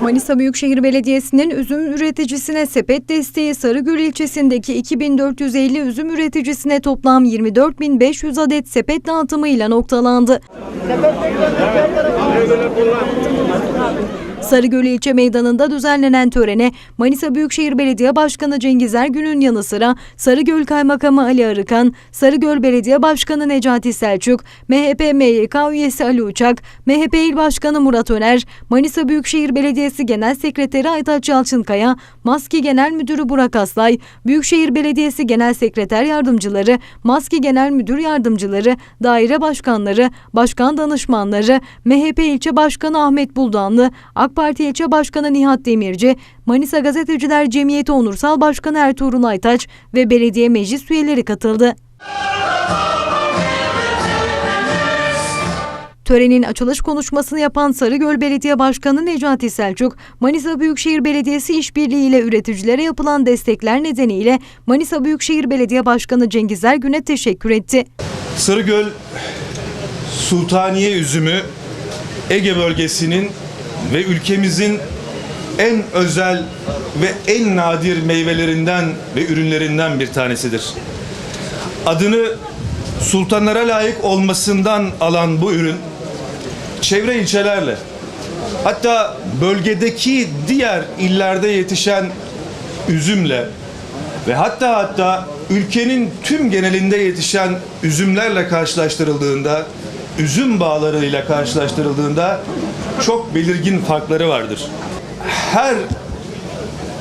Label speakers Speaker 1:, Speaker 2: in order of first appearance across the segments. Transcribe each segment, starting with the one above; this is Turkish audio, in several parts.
Speaker 1: Manisa Büyükşehir Belediyesi'nin üzüm üreticisine sepet desteği Sarıgül ilçesindeki 2450 üzüm üreticisine toplam 24500 adet sepet dağıtımıyla noktalandı. Sarıgöl ilçe meydanında düzenlenen törene Manisa Büyükşehir Belediye Başkanı Cengiz Ergün'ün yanı sıra Sarıgöl Kaymakamı Ali Arıkan, Sarıgöl Belediye Başkanı Necati Selçuk, MHP MYK üyesi Ali Uçak, MHP İl Başkanı Murat Öner, Manisa Büyükşehir Belediyesi Genel Sekreteri Aytaç Yalçınkaya, Maski Genel Müdürü Burak Aslay, Büyükşehir Belediyesi Genel Sekreter Yardımcıları, Maski Genel Müdür Yardımcıları, daire başkanları, başkan danışmanları, MHP İlçe Başkanı Ahmet Buldanlı, AK Parti İlçe Başkanı Nihat Demirci, Manisa Gazeteciler Cemiyeti Onursal Başkanı Ertuğrul Aytaç ve belediye meclis üyeleri katıldı. Törenin açılış konuşmasını yapan Sarıgöl Belediye Başkanı Necati Selçuk, Manisa Büyükşehir Belediyesi işbirliği ile üreticilere yapılan destekler nedeniyle Manisa Büyükşehir Belediye Başkanı Cengiz Ergün'e teşekkür etti.
Speaker 2: Sarıgöl Sultaniye üzümü Ege bölgesinin ve ülkemizin en özel ve en nadir meyvelerinden ve ürünlerinden bir tanesidir. Adını sultanlara layık olmasından alan bu ürün çevre ilçelerle hatta bölgedeki diğer illerde yetişen üzümle ve hatta hatta ülkenin tüm genelinde yetişen üzümlerle karşılaştırıldığında, üzüm bağlarıyla karşılaştırıldığında çok belirgin farkları vardır. Her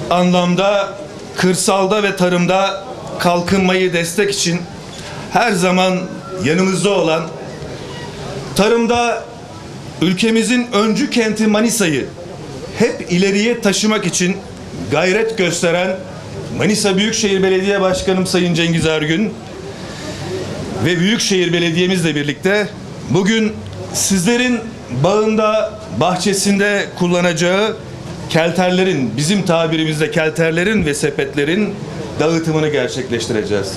Speaker 2: anlamda kırsalda ve tarımda kalkınmayı destek için her zaman yanımızda olan tarımda ülkemizin öncü kenti Manisa'yı hep ileriye taşımak için gayret gösteren Manisa Büyükşehir Belediye Başkanım Sayın Cengiz Ergün ve Büyükşehir Belediye'mizle birlikte bugün sizlerin bağında, bahçesinde kullanacağı kelterlerin, bizim tabirimizde kelterlerin ve sepetlerin dağıtımını gerçekleştireceğiz.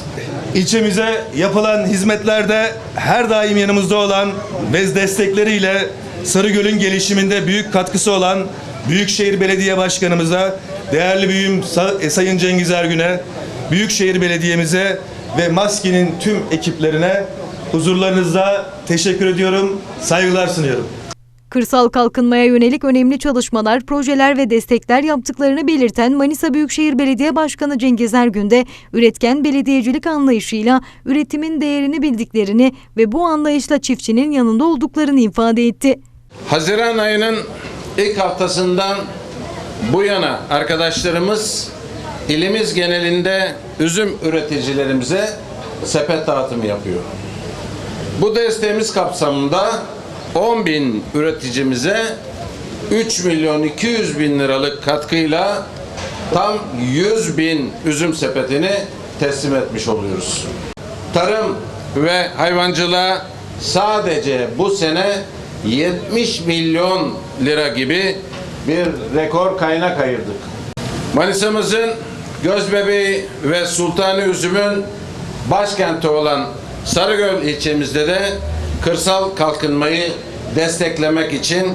Speaker 2: İlçemize yapılan hizmetlerde her daim yanımızda olan ve destekleriyle Sarıgöl'ün gelişiminde büyük katkısı olan Büyükşehir Belediye Başkanımıza, değerli büyüğüm e, Sayın Cengiz Ergün'e, Büyükşehir Belediye'mize ve Maski'nin tüm ekiplerine huzurlarınızda teşekkür ediyorum, saygılar sunuyorum.
Speaker 1: Kırsal kalkınmaya yönelik önemli çalışmalar, projeler ve destekler yaptıklarını belirten Manisa Büyükşehir Belediye Başkanı Cengiz Ergün de üretken belediyecilik anlayışıyla üretimin değerini bildiklerini ve bu anlayışla çiftçinin yanında olduklarını ifade etti.
Speaker 3: Haziran ayının ilk haftasından bu yana arkadaşlarımız ilimiz genelinde üzüm üreticilerimize sepet dağıtımı yapıyor. Bu desteğimiz kapsamında 10 bin üreticimize 3 milyon 200 bin liralık katkıyla tam 100 bin üzüm sepetini teslim etmiş oluyoruz. Tarım ve hayvancılığa sadece bu sene 70 milyon lira gibi bir rekor kaynak ayırdık. Manisa'mızın Gözbebeği ve Sultanı Üzüm'ün başkenti olan Sarıgöl ilçemizde de kırsal kalkınmayı desteklemek için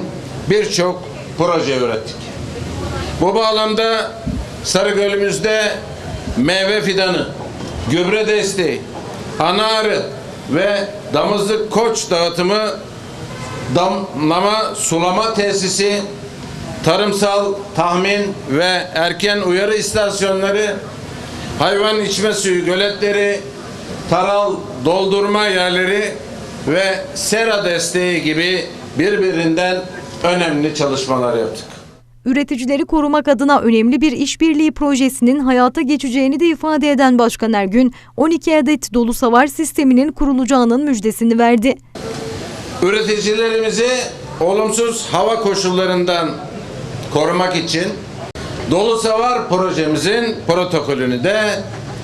Speaker 3: birçok proje ürettik. Bu bağlamda Sarıgöl'ümüzde meyve fidanı, gübre desteği, ana arı ve damızlık koç dağıtımı, damlama sulama tesisi, tarımsal tahmin ve erken uyarı istasyonları, hayvan içme suyu göletleri, taral doldurma yerleri ve sera desteği gibi birbirinden önemli çalışmalar yaptık.
Speaker 1: Üreticileri korumak adına önemli bir işbirliği projesinin hayata geçeceğini de ifade eden Başkan Ergün, 12 adet dolu savar sisteminin kurulacağının müjdesini verdi.
Speaker 3: Üreticilerimizi olumsuz hava koşullarından korumak için Dolu Savar projemizin protokolünü de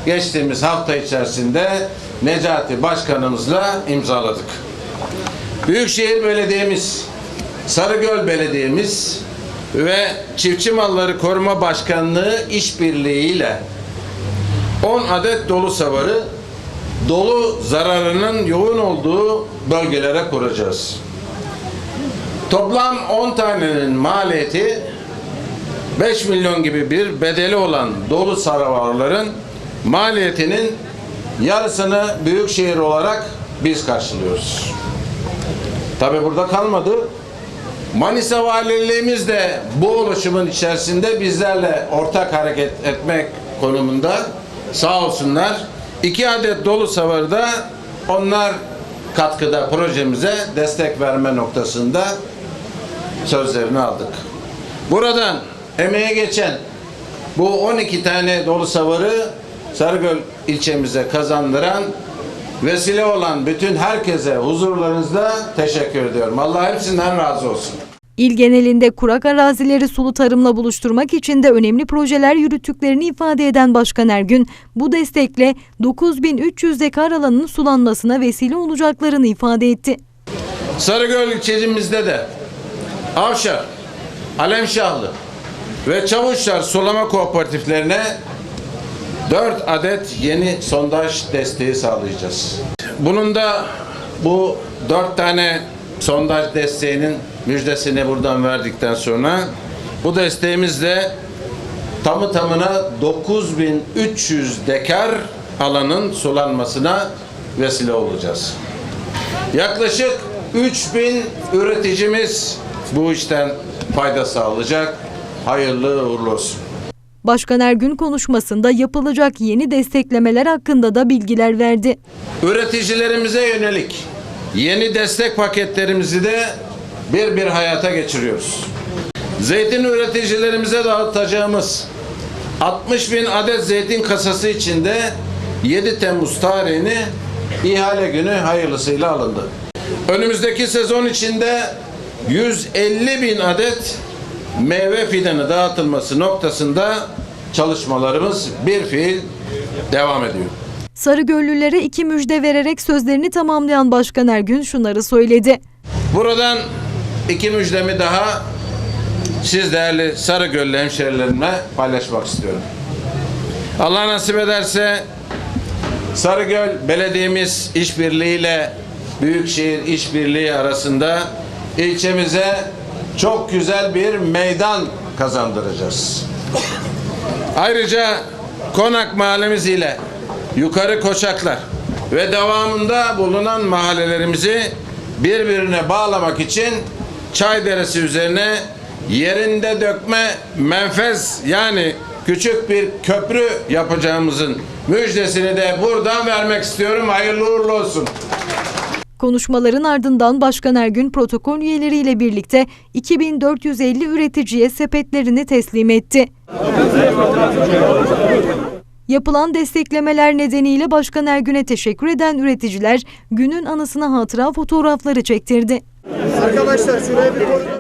Speaker 3: geçtiğimiz hafta içerisinde Necati Başkanımızla imzaladık. Büyükşehir Belediye'miz, Sarıgöl Belediye'miz ve Çiftçi Malları Koruma Başkanlığı işbirliğiyle 10 adet dolu savarı dolu zararının yoğun olduğu bölgelere kuracağız. Toplam 10 tanenin maliyeti 5 milyon gibi bir bedeli olan dolu sarıvarların maliyetinin yarısını büyükşehir olarak biz karşılıyoruz. Tabi burada kalmadı. Manisa Valiliğimiz de bu oluşumun içerisinde bizlerle ortak hareket etmek konumunda sağ olsunlar. İki adet dolu savarı da onlar katkıda projemize destek verme noktasında sözlerini aldık. Buradan emeğe geçen bu 12 tane dolu savarı Sarıgöl ilçemize kazandıran vesile olan bütün herkese huzurlarınızda teşekkür ediyorum. Allah hepsinden razı olsun.
Speaker 1: İl genelinde kurak arazileri sulu tarımla buluşturmak için de önemli projeler yürüttüklerini ifade eden Başkan Ergün, bu destekle 9300 dekar alanın sulanmasına vesile olacaklarını ifade etti.
Speaker 3: Sarıgöl ilçemizde de Avşar, Alemşahlı ve Çavuşlar sulama kooperatiflerine 4 adet yeni sondaj desteği sağlayacağız. Bunun da bu 4 tane sondaj desteğinin müjdesini buradan verdikten sonra bu desteğimizle tamı tamına 9300 dekar alanın sulanmasına vesile olacağız. Yaklaşık 3000 üreticimiz bu işten fayda sağlayacak. Hayırlı uğurlu olsun.
Speaker 1: Başkan Ergün konuşmasında yapılacak yeni desteklemeler hakkında da bilgiler verdi.
Speaker 3: Üreticilerimize yönelik yeni destek paketlerimizi de bir bir hayata geçiriyoruz. Zeytin üreticilerimize dağıtacağımız 60 bin adet zeytin kasası içinde 7 Temmuz tarihini ihale günü hayırlısıyla alındı. Önümüzdeki sezon içinde 150 bin adet meyve fidanı dağıtılması noktasında çalışmalarımız bir fiil devam ediyor.
Speaker 1: Sarıgöllülere iki müjde vererek sözlerini tamamlayan Başkan Ergün şunları söyledi.
Speaker 3: Buradan iki müjdemi daha siz değerli Sarıgöllü hemşerilerimle paylaşmak istiyorum. Allah nasip ederse Sarıgöl Belediyemiz işbirliğiyle Büyükşehir İşbirliği arasında ilçemize çok güzel bir meydan kazandıracağız. Ayrıca Konak mahallemiz ile Yukarı Koçaklar ve devamında bulunan mahallelerimizi birbirine bağlamak için Çay Deresi üzerine yerinde dökme menfez yani küçük bir köprü yapacağımızın müjdesini de buradan vermek istiyorum. Hayırlı uğurlu olsun.
Speaker 1: Konuşmaların ardından Başkan Ergün protokol üyeleriyle birlikte 2450 üreticiye sepetlerini teslim etti. Yapılan desteklemeler nedeniyle Başkan Ergün'e teşekkür eden üreticiler günün anısına hatıra fotoğrafları çektirdi.
Speaker 4: Arkadaşlar şuraya bir